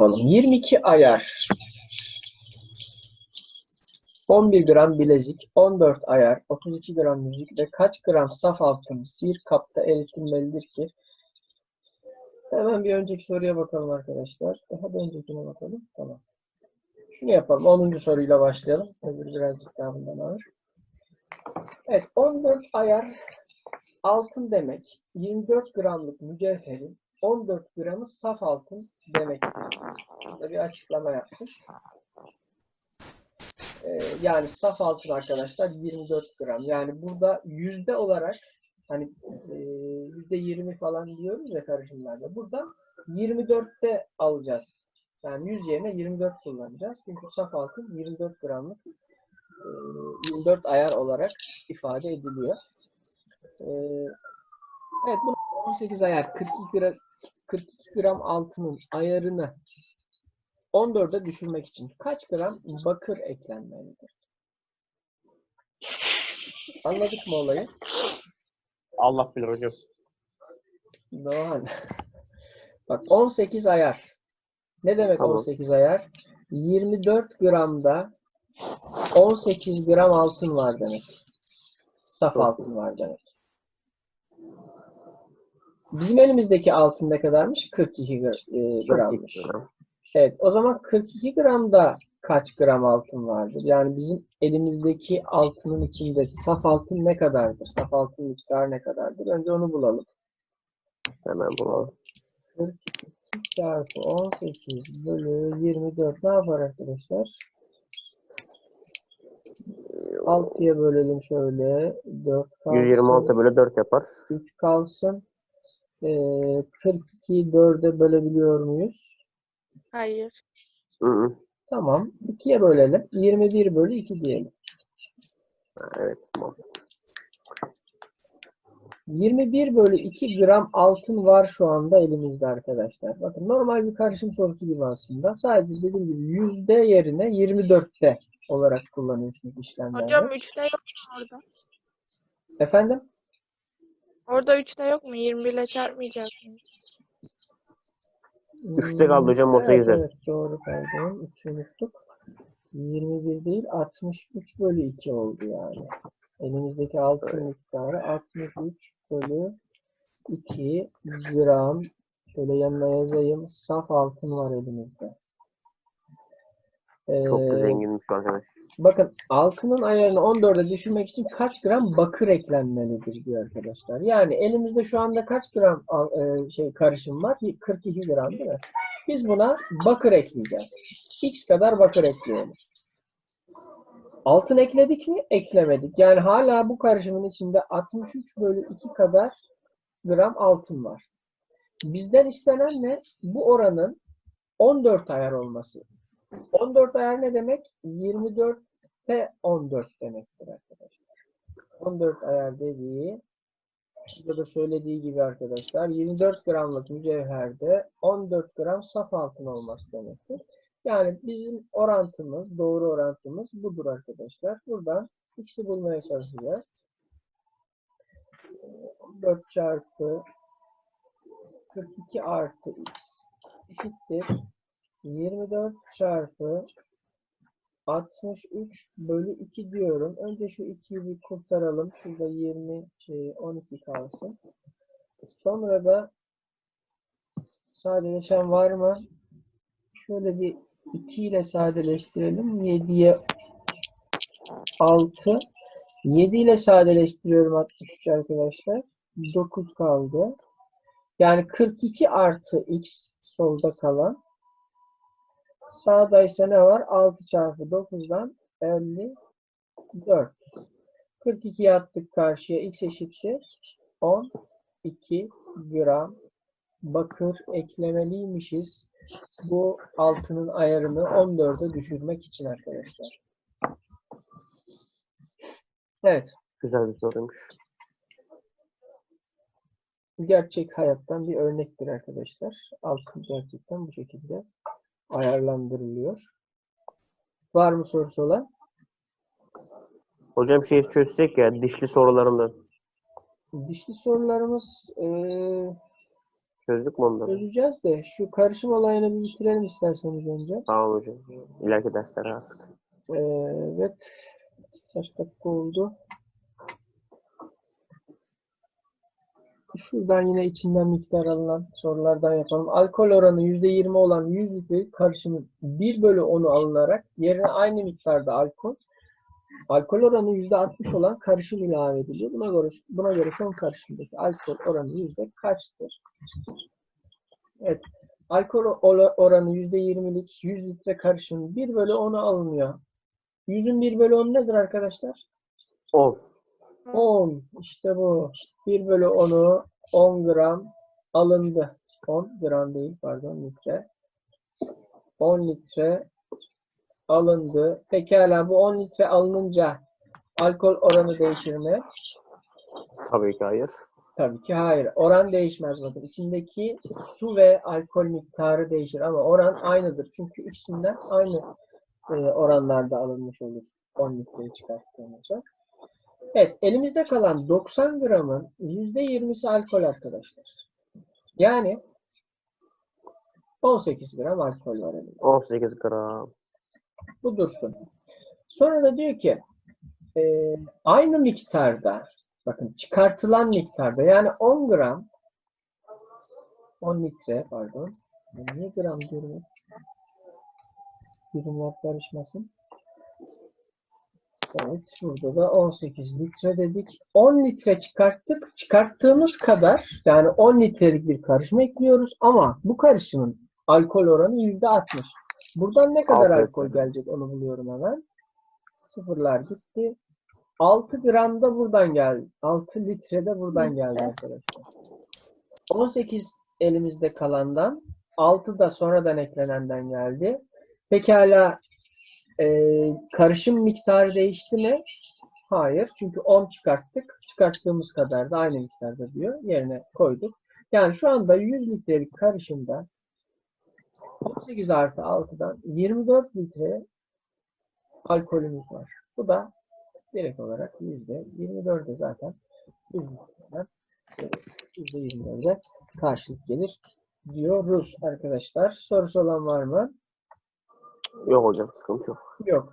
yapalım. 22 ayar 11 gram bilezik, 14 ayar, 32 gram müzik ve kaç gram saf altın bir kapta eritilmelidir ki? Hemen bir önceki soruya bakalım arkadaşlar. Daha bir öncekine bakalım. Tamam. Şunu yapalım. 10. soruyla başlayalım. Öbürü birazcık daha bundan ağır. Evet. 14 ayar altın demek. 24 gramlık mücevherin 14 gramı saf altın demektir. Burada bir açıklama yaptık. Ee, yani saf altın arkadaşlar 24 gram. Yani burada yüzde olarak hani e, yüzde 20 falan diyoruz ya karışımlarda. Burada 24'te alacağız. Yani 100 yerine 24 kullanacağız. Çünkü saf altın 24 gramlık e, 24 ayar olarak ifade ediliyor. E, evet bu 18 ayar 42 gram, 42 gram altının ayarını 14'e düşürmek için kaç gram bakır eklenmelidir? Anladık mı olayı? Allah bilir hocam. Doğan. Bak 18 ayar. Ne demek Tamam. 18 ayar? 24 gramda 18 gram altın var demek. Saf altın var demek. Bizim elimizdeki altın ne kadarmış? 42 gra- e, grammış. 42 gram. Evet, o zaman 42 gramda kaç gram altın vardır? Yani bizim elimizdeki altının içinde saf altın ne kadardır? Saf altın miktarı ne kadardır? Önce onu bulalım. Hemen bulalım. 42 çarpı 18 bölü 24 ne yapar arkadaşlar? 6'ya bölelim şöyle. 4 kalsın. 126 bölü 4 yapar. 3 kalsın. Ee, 42'yi 4'e bölebiliyor muyuz? Hayır. Hı hı. Tamam. 2'ye bölelim. 21 bölü 2 diyelim. Ha, Evet tamam. 21 bölü 2 gram altın var şu anda elimizde arkadaşlar. Bakın normal bir karışım sorusu gibi aslında. Sadece dediğim gibi yüzde yerine 24'te olarak kullanıyorsunuz işlemlerde. Hocam 3'te yok mu orada? Efendim? Orada 3'te yok mu? 21 ile çarpmayacak mı? Üçte kaldı hocam, olsa evet, güzel. Evet doğru pardon. 3'ü unuttuk. 21 değil 63 bölü 2 oldu yani. Elimizdeki altın miktarı 63 bölü 2 gram. Şöyle yanına yazayım. Saf altın var elimizde. Çok Ee, zenginmiş arkadaş. Bakın altının ayarını 14'e düşürmek için kaç gram bakır eklenmelidir diyor arkadaşlar. Yani elimizde şu anda kaç gram e, şey karışım var? 42 gram değil mi? Biz buna bakır ekleyeceğiz. X kadar bakır ekliyoruz. Altın ekledik mi? Eklemedik. Yani hala bu karışımın içinde 63 bölü 2 kadar gram altın var. Bizden istenen ne? Bu oranın 14 ayar olması. 14 ayar ne demek? 24'te 14 demektir arkadaşlar. 14 ayar dediği burada da söylediği gibi arkadaşlar 24 gramlık mücevherde 14 gram saf altın olması demektir. Yani bizim orantımız, doğru orantımız budur arkadaşlar. Buradan x'i bulmaya çalışacağız. 14 çarpı 42 artı x eşittir 24 çarpı 63 bölü 2 diyorum. Önce şu 2'yi bir kurtaralım. Şurada 20, şey, 12 kalsın. Sonra da sadeleşen var mı? Şöyle bir 2 ile sadeleştirelim. 7'ye 6. 7 ile sadeleştiriyorum 63 arkadaşlar. 9 kaldı. Yani 42 artı x solda kalan. Sağda ise ne var? 6 çarpı 9'dan 54. 42'yi attık karşıya. X eşittir. 12 gram bakır eklemeliymişiz. Bu altının ayarını 14'e düşürmek için arkadaşlar. Evet. Güzel bir soruymuş. Gerçek hayattan bir örnektir arkadaşlar. Altın gerçekten bu şekilde ayarlandırılıyor. Var mı sorusu olan? Hocam şeyi çözsek ya dişli sorularından. Dişli sorularımız eee Çözdük mü onları? Çözeceğiz de şu karışım olayını bir bitirelim isterseniz önce. Tamam hocam. İleriki derslere artık. Ee, evet. Kaç dakika oldu? Şuradan yine içinden miktar alınan sorulardan yapalım. Alkol oranı %20 olan 100 litre karışımın 1 bölü 10'u alınarak yerine aynı miktarda alkol alkol oranı %60 olan karışım ilave ediliyor. Buna göre, buna göre son karışımdaki alkol oranı yüzde kaçtır? Evet. Alkol oranı %20'lik 100 litre karışım 1 bölü 10'u alınıyor. 100'ün 1 bölü 10 nedir arkadaşlar? 10. 10. İşte bu. 1 bölü 10'u 10 gram alındı. 10 gram değil pardon litre. 10 litre alındı. Pekala bu 10 litre alınınca alkol oranı değişir mi? Tabii ki hayır. Tabii ki hayır. Oran değişmez bakın. İçindeki su ve alkol miktarı değişir ama oran aynıdır. Çünkü ikisinden aynı e, oranlarda alınmış olur. 10 litreyi çıkarttığımızda. Evet, elimizde kalan 90 gramın %20'si alkol arkadaşlar. Yani 18 gram alkol var elimizde. 18 gram. Bu dursun. Sonra da diyor ki e, aynı miktarda bakın çıkartılan miktarda yani 10 gram 10 litre pardon niye gram diyorum birimler karışmasın. Evet burada da 18 litre dedik. 10 litre çıkarttık. Çıkarttığımız kadar yani 10 litrelik bir karışım ekliyoruz ama bu karışımın alkol oranı %60. Buradan ne kadar Aferin. alkol gelecek onu buluyorum hemen. Sıfırlar gitti. 6 gram da buradan geldi. 6 litre de buradan Litre. geldi arkadaşlar. 18 elimizde kalandan 6 da sonradan eklenenden geldi. Pekala e, karışım miktarı değişti mi? Hayır. Çünkü 10 çıkarttık. Çıkarttığımız kadar da aynı miktarda diyor. Yerine koyduk. Yani şu anda 100 litrelik karışımda 18 artı 6'dan 24 litre alkolümüz var. Bu da direkt olarak %24'e zaten 100 litreden %24'e karşılık gelir diyoruz arkadaşlar. Sorusu olan var mı? Yok hocam sıkıntı yok. Yok.